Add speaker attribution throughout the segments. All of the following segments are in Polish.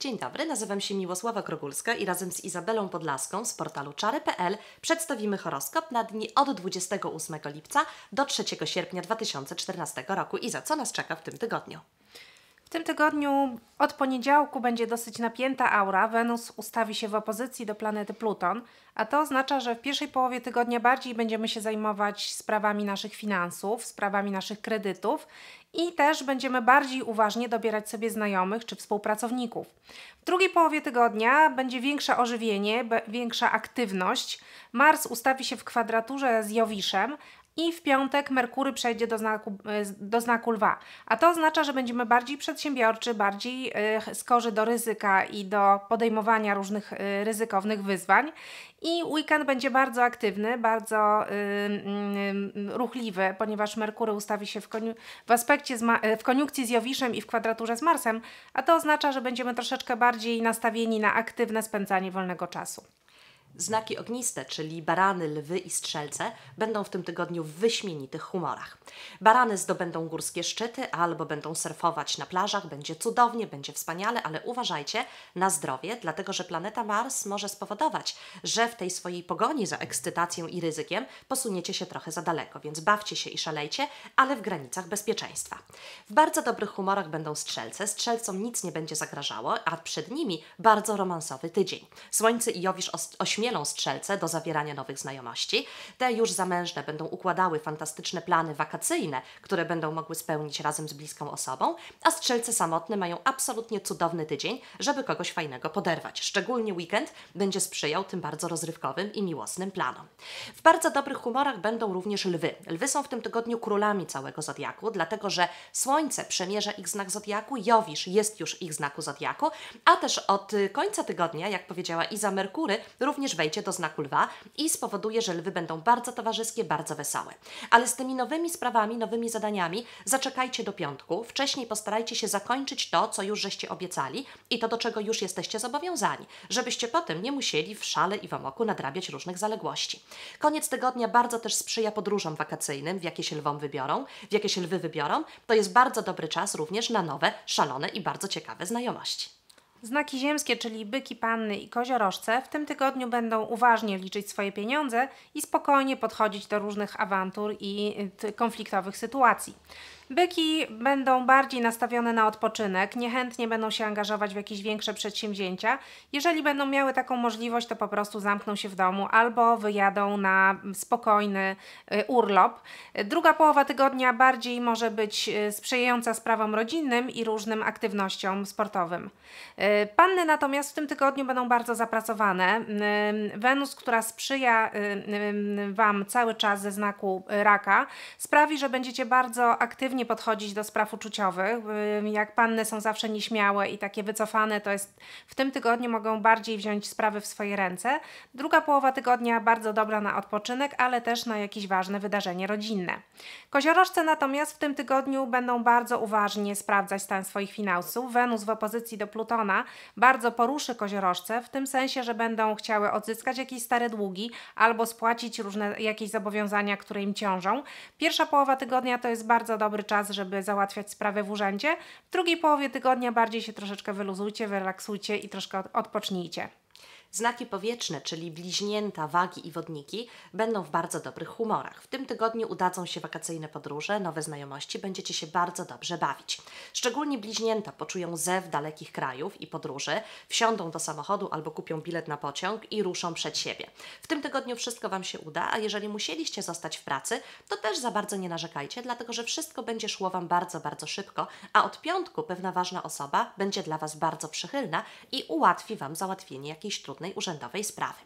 Speaker 1: Dzień dobry, nazywam się Miłosława Krogulska i razem z Izabelą Podlaską z portalu czary.pl przedstawimy horoskop na dni od 28 lipca do 3 sierpnia 2014 roku. I za co nas czeka w tym tygodniu?
Speaker 2: W tym tygodniu od poniedziałku będzie dosyć napięta aura. Wenus ustawi się w opozycji do planety Pluton, a to oznacza, że w pierwszej połowie tygodnia bardziej będziemy się zajmować sprawami naszych finansów, sprawami naszych kredytów i też będziemy bardziej uważnie dobierać sobie znajomych czy współpracowników. W drugiej połowie tygodnia będzie większe ożywienie, większa aktywność. Mars ustawi się w kwadraturze z Jowiszem, i w piątek Merkury przejdzie do znaku, e, do znaku lwa. A to oznacza, że będziemy bardziej przedsiębiorczy, bardziej e, skorzy do ryzyka i do podejmowania różnych e, ryzykownych wyzwań. I weekend będzie bardzo aktywny, bardzo ruchliwy, ponieważ Merkury ustawi się w, koniu- w aspekcie w koniunkcji z Jowiszem i w kwadraturze z Marsem, a to oznacza, że będziemy troszeczkę bardziej nastawieni na aktywne spędzanie wolnego czasu.
Speaker 1: Znaki ogniste, czyli barany, lwy i strzelce, będą w tym tygodniu w wyśmienitych humorach. Barany zdobędą górskie szczyty albo będą surfować na plażach, będzie cudownie, będzie wspaniale, ale uważajcie na zdrowie, dlatego że planeta Mars może spowodować, że w tej swojej pogoni za ekscytacją i ryzykiem posuniecie się trochę za daleko, więc bawcie się i szalejcie, ale w granicach bezpieczeństwa. W bardzo dobrych humorach będą strzelce, strzelcom nic nie będzie zagrażało, a przed nimi bardzo romansowy tydzień. Słońce i Jowisz ośmielają ośmielą strzelce do zawierania nowych znajomości. Te już zamężne będą układały fantastyczne plany wakacyjne, które będą mogły spełnić razem z bliską osobą, a strzelce samotne mają absolutnie cudowny tydzień, żeby kogoś fajnego poderwać. Szczególnie weekend będzie sprzyjał tym bardzo rozrywkowym i miłosnym planom. W bardzo dobrych humorach będą również lwy. Lwy są w tym tygodniu królami całego zodiaku, dlatego że Słońce przemierza ich znak zodiaku, Jowisz jest już ich znaku zodiaku, a też od końca tygodnia, jak powiedziała Iza Merkury, również wejdzie do znaku lwa i spowoduje, że lwy będą bardzo towarzyskie, bardzo wesołe. Ale z tymi nowymi sprawami, nowymi zadaniami zaczekajcie do piątku. Wcześniej postarajcie się zakończyć to, co już żeście obiecali i to, do czego już jesteście zobowiązani, żebyście potem nie musieli w szale i w amoku nadrabiać różnych zaległości. Koniec tygodnia bardzo też sprzyja podróżom wakacyjnym, w jakie się lwom wybiorą, w jakie się lwy wybiorą. To jest bardzo dobry czas również na nowe, szalone i bardzo ciekawe znajomości.
Speaker 2: Znaki ziemskie, czyli byki, panny i koziorożce, w tym tygodniu będą uważnie liczyć swoje pieniądze i spokojnie podchodzić do różnych awantur i y, konfliktowych sytuacji. Byki będą bardziej nastawione na odpoczynek, niechętnie będą się angażować w jakieś większe przedsięwzięcia. Jeżeli będą miały taką możliwość, to po prostu zamkną się w domu albo wyjadą na spokojny y, urlop. Druga połowa tygodnia bardziej może być y, sprzyjająca sprawom rodzinnym i różnym aktywnościom sportowym. Y, panny natomiast w tym tygodniu będą bardzo zapracowane. Wenus, która sprzyja Wam cały czas ze znaku raka, sprawi, że będziecie bardzo aktywni pozytywnie podchodzić do spraw uczuciowych. Jak panny są zawsze nieśmiałe i takie wycofane, to jest w tym tygodniu mogą bardziej wziąć sprawy w swoje ręce. Druga połowa tygodnia bardzo dobra na odpoczynek, ale też na jakieś ważne wydarzenie rodzinne. Koziorożce natomiast w tym tygodniu będą bardzo uważnie sprawdzać stan swoich finansów. Wenus w opozycji do Plutona bardzo poruszy koziorożce, w tym sensie, że będą chciały odzyskać jakieś stare długi albo spłacić różne jakieś zobowiązania, które im ciążą. Pierwsza połowa tygodnia to jest bardzo dobry czas, żeby załatwiać sprawę w urzędzie. W drugiej połowie tygodnia bardziej się troszeczkę wyluzujcie, wyrelaksujcie i troszkę odpocznijcie.
Speaker 1: Znaki powietrzne, czyli bliźnięta, wagi i wodniki, będą w bardzo dobrych humorach. W tym tygodniu udadzą się wakacyjne podróże, nowe znajomości, będziecie się bardzo dobrze bawić. Szczególnie bliźnięta poczują zew dalekich krajów i podróży, wsiądą do samochodu albo kupią bilet na pociąg i ruszą przed siebie. W tym tygodniu wszystko Wam się uda, a jeżeli musieliście zostać w pracy, to też za bardzo nie narzekajcie, dlatego że wszystko będzie szło Wam bardzo, bardzo szybko, a od piątku pewna ważna osoba będzie dla Was bardzo przychylna i ułatwi Wam załatwienie jakiejś trudnej urzędowej sprawy.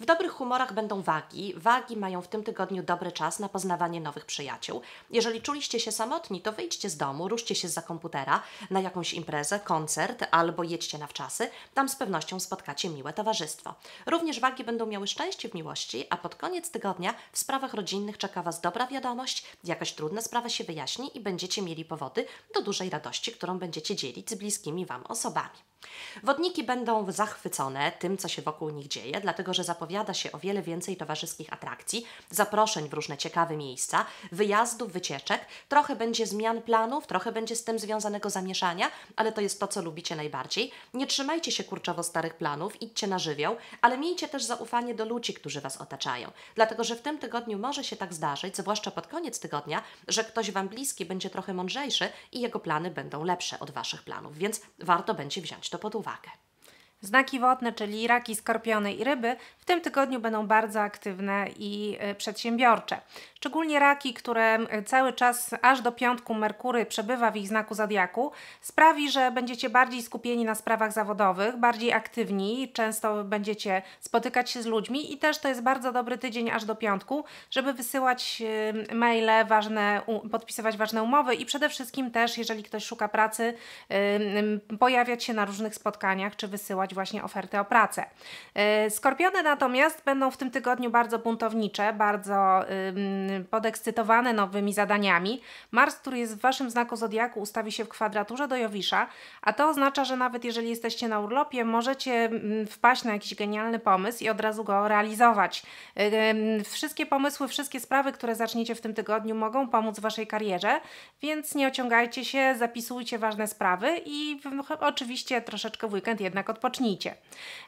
Speaker 1: W dobrych humorach będą wagi. Wagi mają w tym tygodniu dobry czas na poznawanie nowych przyjaciół. Jeżeli czuliście się samotni, to wyjdźcie z domu, ruszcie się za komputera na jakąś imprezę, koncert albo jedźcie na wczasy. Tam z pewnością spotkacie miłe towarzystwo. Również wagi będą miały szczęście w miłości, a pod koniec tygodnia w sprawach rodzinnych czeka Was dobra wiadomość, jakaś trudna sprawa się wyjaśni i będziecie mieli powody do dużej radości, którą będziecie dzielić z bliskimi Wam osobami. Wodniki będą zachwycone tym, co się wokół nich dzieje, dlatego że zapowiada się o wiele więcej towarzyskich atrakcji, zaproszeń w różne ciekawe miejsca, wyjazdów, wycieczek. Trochę będzie zmian planów, trochę będzie z tym związanego zamieszania, ale to jest to, co lubicie najbardziej. Nie trzymajcie się kurczowo starych planów, idźcie na żywioł, ale miejcie też zaufanie do ludzi, którzy Was otaczają. Dlatego, że w tym tygodniu może się tak zdarzyć, zwłaszcza pod koniec tygodnia, że ktoś Wam bliski będzie trochę mądrzejszy i jego plany będą lepsze od Waszych planów, więc warto będzie wziąć to pod uwagę.
Speaker 2: Znaki wodne, czyli raki, skorpiony i ryby, tym tygodniu będą bardzo aktywne i y, przedsiębiorcze. Szczególnie raki, które cały czas aż do piątku Merkury przebywa w ich znaku zodiaku, sprawi, że będziecie bardziej skupieni na sprawach zawodowych, bardziej aktywni, często będziecie spotykać się z ludźmi i też to jest bardzo dobry tydzień aż do piątku, żeby wysyłać y, maile, ważne, podpisywać ważne umowy i przede wszystkim też, jeżeli ktoś szuka pracy, pojawiać się na różnych spotkaniach czy wysyłać właśnie oferty o pracę. Skorpiony natomiast będą w tym tygodniu bardzo buntownicze, bardzo podekscytowane nowymi zadaniami. Mars, który jest w Waszym znaku Zodiaku, ustawi się w kwadraturze do Jowisza, a to oznacza, że nawet jeżeli jesteście na urlopie, możecie wpaść na jakiś genialny pomysł i od razu go realizować. Wszystkie pomysły, wszystkie sprawy, które zaczniecie w tym tygodniu mogą pomóc Waszej karierze, więc nie ociągajcie się, zapisujcie ważne sprawy i oczywiście troszeczkę w weekend jednak odpocznijcie.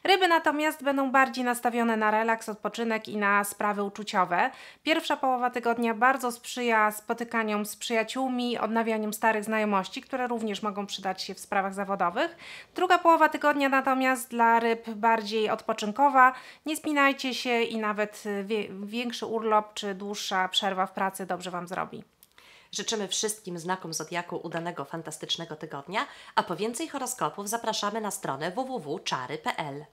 Speaker 2: Ryby natomiast będą bardziej nastawione na relaks, odpoczynek i na sprawy uczuciowe. Pierwsza połowa tygodnia bardzo sprzyja spotykaniom z przyjaciółmi, odnawianiom starych znajomości, które również mogą przydać się w sprawach zawodowych. Druga połowa tygodnia natomiast dla ryb bardziej odpoczynkowa. Nie spinajcie się i nawet większy urlop czy dłuższa przerwa w pracy dobrze Wam zrobi.
Speaker 1: Życzymy wszystkim znakom Zodiaku udanego, fantastycznego tygodnia, a po więcej horoskopów zapraszamy na stronę www.czary.pl.